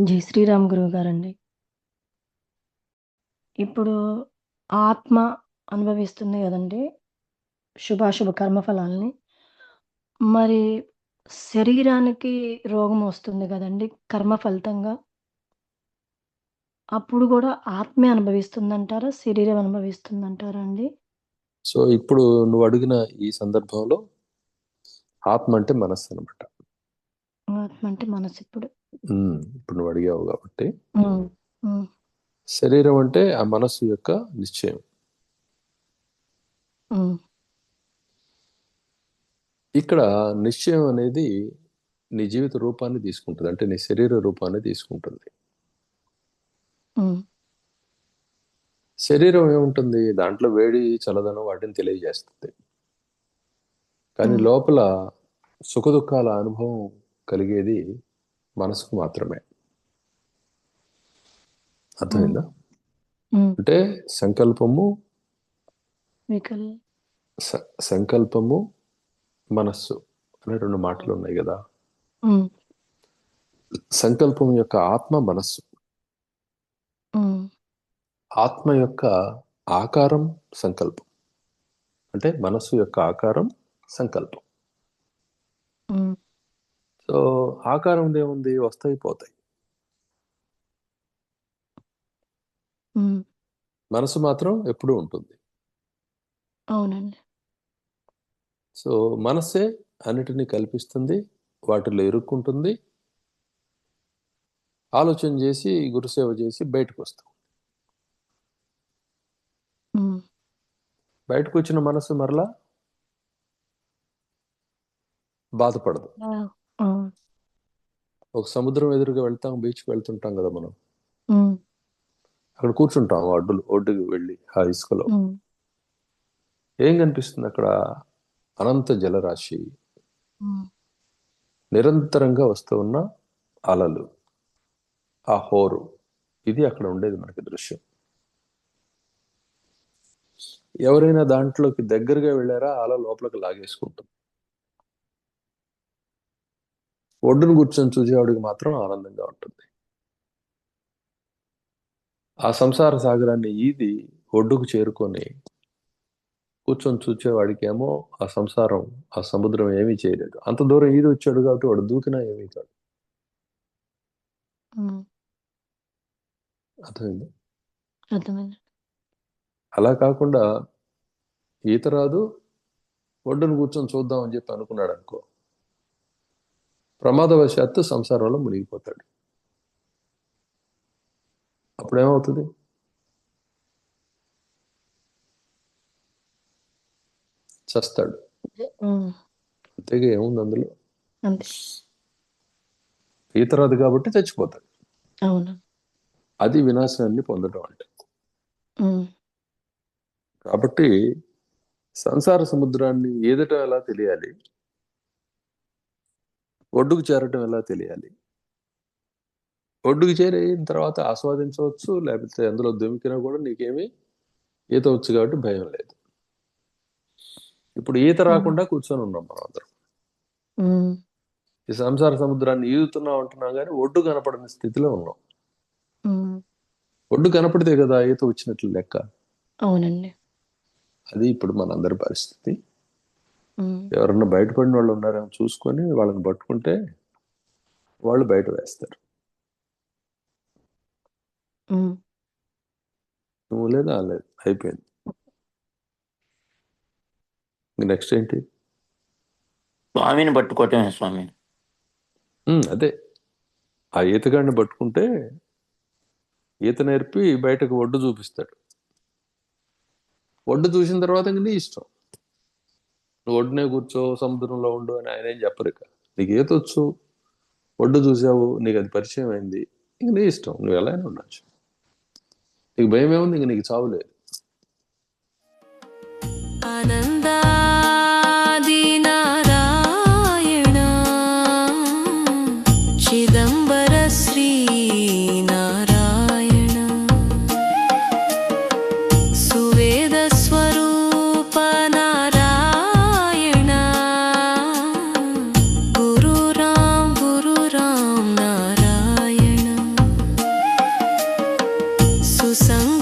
జై శ్రీరామ్ గురువు గారండి. ఇప్పుడు ఆత్మ అనుభవిస్తుంది గదండీ! శుభాశుభ కర్మఫలాల్ని. మరి శరీరానికి రోగం వస్తుంది గదండీ! కర్మ ఫలితంగా. అప్పుడు గూడా ఆత్మే అనుభవిస్తుందంటారా? శరీరం అనుభవిస్తుందంటారా అండి? సో, ఇప్పుడు నువ్వు అడిగిన ఈ సందర్భంలో ఆత్మ అంటే మనస్సు అనమాట. ఆత్మ అంటే మనసిప్పుడు. హ్మ్. ఇప్పుడు నువ్వు అడిగావు. హ్మ్. శరీరం అంటే ఆ మనస్సు యొక్క నిశ్చయం. ఇక్కడ నిశ్చయం అనేది నీ జీవిత రూపాన్ని తీసుకుంటది. అంటే నీ శరీర రూపాన్ని తీసుకుంటుంది. శరీరం ఏముంటుంది? దాంట్లో వేడి, చల్లదనం వాటిని తెలియజేస్తుంది. కానీ. లోపల సుఖదుఖాల అనుభవం కలిగేది మనసుకు మాత్రమే. అర్థమైందా? అంటే సంకల్పము సంకల్పము, మనస్సు అనే 2 మాటలున్నాయి గదా! హ్మ్. సంకల్పం యొక్క ఆత్మ మనస్సు. ఆత్మ యొక్క ఆకారం సంకల్పం. అంటే మనస్సు యొక్క ఆకారం సంకల్పం. సో, ఆకారందేముంది? వస్తాయి, పోతాయి. మనసు మాత్రం ఎప్పుడూ ఉంటుంది. అవునండి. సో, మనస్సే అన్నిటిని కల్పిస్తుంది. వాటిలో ఇరుక్కుంటుంది. ఆలోచన జేసి, గురుసేవ జేసి బయటకొస్తాం. హ్మ్. బయటకొచ్చిన మనసు మరలా బాధపడదు. ఒక సముద్రం ఎదురుగా వెళ్తాం, బీచ్‌కి వెళ్తుంటాం గదా మనం. అక్కడ కూర్చుంటాం ఒడ్డులు ఒడ్డుకి వెళ్ళి ఆ ఇసుకలో. ఏం కనిపిస్తుందక్కడ? అనంత జలరాశి. నిరంతరంగా వస్తూ ఉన్న అలలు. ఆ హోరు. ఇది అక్కడ ఉండేది మనకి దృశ్యం. ఎవరైనా దాంట్లోకి దగ్గరగా వెళ్ళారా అల లోపలికి లాగేసుకుంటుంది. ఒడ్డున కూర్చొని చూసేవాడికి మాత్రం ఆనందంగా ఉంటుంది. ఆ సంసార సాగరాన్ని ఈది ఒడ్డుకు చేరుకొని కూర్చొని చూచేవాడికేమో ఆ సంసారం, ఆ సముద్రం ఏమీ చేయలేదు. అంత దూరం ఈదొచ్చాడు కాబట్టి వాడు దూకినా ఏమీ కాదు. అర్థమైందా? అర్థమైంది. అలా కాకుండా ఈత రాదు, ఒడ్డున కూర్చొని చూద్దాం అని చెప్పి అనుకున్నాడనుకో ప్రమాదవశాత్తు సంసారంలో మునిగిపోతాడు. అప్పుడేమవుతది? చస్తాడు. అంతేగా ఏముంది అందులో? ఈత రాదు కాబట్టి చచ్చిపోతాడు. అవును. అది వినాశనాన్ని పొందడం అంటే. కాబట్టి సంసార సముద్రాన్ని ఈదటం ఎలా తెలియాలి? ఒడ్డుకు చేరటం ఎలా తెలియాలి? ఒడ్డుకు చేరిన తర్వాత ఆస్వాదించవచ్చు. లేకపోతే అందులో దుమికినా కూడా నీకేమీ ఈత వచ్చు కాబట్టి భయం లేదు. ఇప్పుడు ఈత. రాకుండా కూర్చొని ఉన్నాం మనందరం. హ్మ్. ఈ సంసార సముద్రాన్ని ఈదుతున్నాం అంటున్నాం గానీ ఒడ్డు కనపడని స్థితిలో ఉన్నాం. ఒడ్డు కనపడితే కదా ఈత వచ్చినట్లు లెక్క. అవునండి. అది ఇప్పుడు మనందరి పరిస్థితి. ఎవరన్నా బయటపడిన వాళ్ళు ఉన్నారేమో చూసుకొని వాళ్ళని పట్టుకుంటే వాళ్ళు బయట వేస్తారు. హ్మ్. నువ్వు లేదు, లేదు. అయిపోయింది. నెక్స్ట్ ఏంటి? స్వామిని పట్టుకోవటమే స్వామి. హ్మ్. అదే. ఆ ఈతగాడిని పట్టుకుంటే ఈత నేర్పి బయటకు ఒడ్డు చూపిస్తాడు. ఒడ్డు చూసిన తర్వాత ఇంక నీ ఇష్టం. నువ్వు ఒడ్డునే కూర్చో, సముద్రంలో ఉండు అని ఆయనేం చెప్పరిక. నీకు ఈతొచ్చు, ఒడ్డు చూసావు, నీకు అది పరిచయం అయింది. ఇంక నీ ఇష్టం. నువ్వు ఎలా అయినా ఉండొచ్చు. నీకు భయం ఏముంది? ఇంక నీకు చావు లేదు. solução